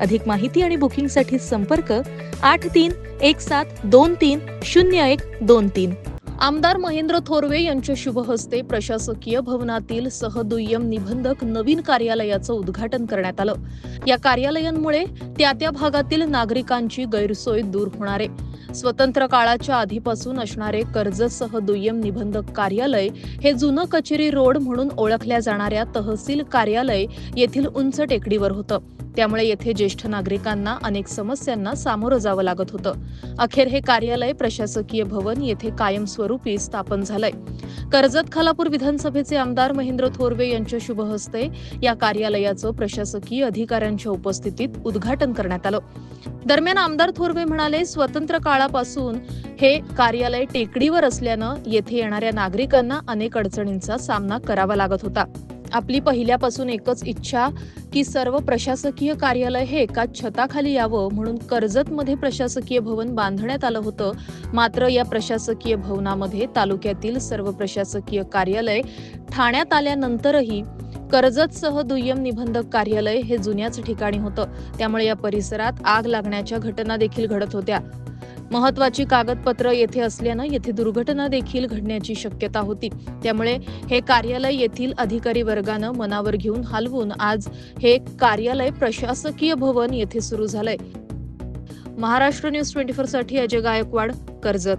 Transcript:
अधिक माहिती आणि बुकिंगसाठी संपर्क आठ तीन एक सात दोन तीन शून्य एक दोन तीन. आमदार महेंद्र थोरवे यांच्या शुभ हस्ते प्रशासकीय भवनातील सहदुय्यम निबंधक नवीन कार्यालयाचं उद्घाटन करण्यात आलं. या कार्यालयांमुळे त्या त्या भागातील नागरिकांची गैरसोय दूर होणार आहे. स्वतंत्र काळाच्या आधीपासून असणारे कर्जसह दुय्यम निबंधक कार्यालय हे जुनं कचेरी रोड म्हणून ओळखल्या जाणाऱ्या तहसील कार्यालय येथील उंच टेकडीवर होतं. त्यामुळे येथे ज्येष्ठ नागरिकांना अनेक समस्यांना सामोरं जावं लागत होतं. अखेर हे कार्यालय प्रशासकीय भवन येथे कायमस्वरूपी स्थापन झालंय. कर्जत खालापूर विधानसभेचे आमदार महेंद्र थोरवे यांच्या शुभहस्ते या कार्यालयाचं प्रशासकीय अधिकाऱ्यांच्या उपस्थितीत उद्घाटन करण्यात आलं. दरम्यान आमदार थोरवे म्हणाले स्वतंत्र काळापासून हे कार्यालय टेकडीवर असल्यानं येथे येणाऱ्या नागरिकांना अनेक अडचणींचा सामना करावा लागत होता. आपली पहिल्यापासून एकच इच्छा की सर्व प्रशासकीय कार्यालय हे एका छताखाली यावं म्हणून कर्जतमध्ये प्रशासकीय भवन बांधण्यात आलं होतं. मात्र या प्रशासकीय भवनामध्ये तालुक्यातील सर्व प्रशासकीय कार्यालय ठाण्यात आल्यानंतरही कर्जतसह दुय्यम निबंधक कार्यालय हे जुन्याच ठिकाणी होतं. त्यामुळे या परिसरात आग लागण्याच्या घटना देखील घडत होत्या. महत्वाची कागदपत्र येथे असल्यानं येथे दुर्घटना देखील घडण्याची शक्यता होती. त्यामुळे हे कार्यालय येथील अधिकारी वर्गानं मनावर घेऊन हलवून आज हे कार्यालय प्रशासकीय भवन येथे सुरू झालंय. महाराष्ट्र न्यूज ट्वेंटी फोरसाठी अजय गायकवाड कर्जत.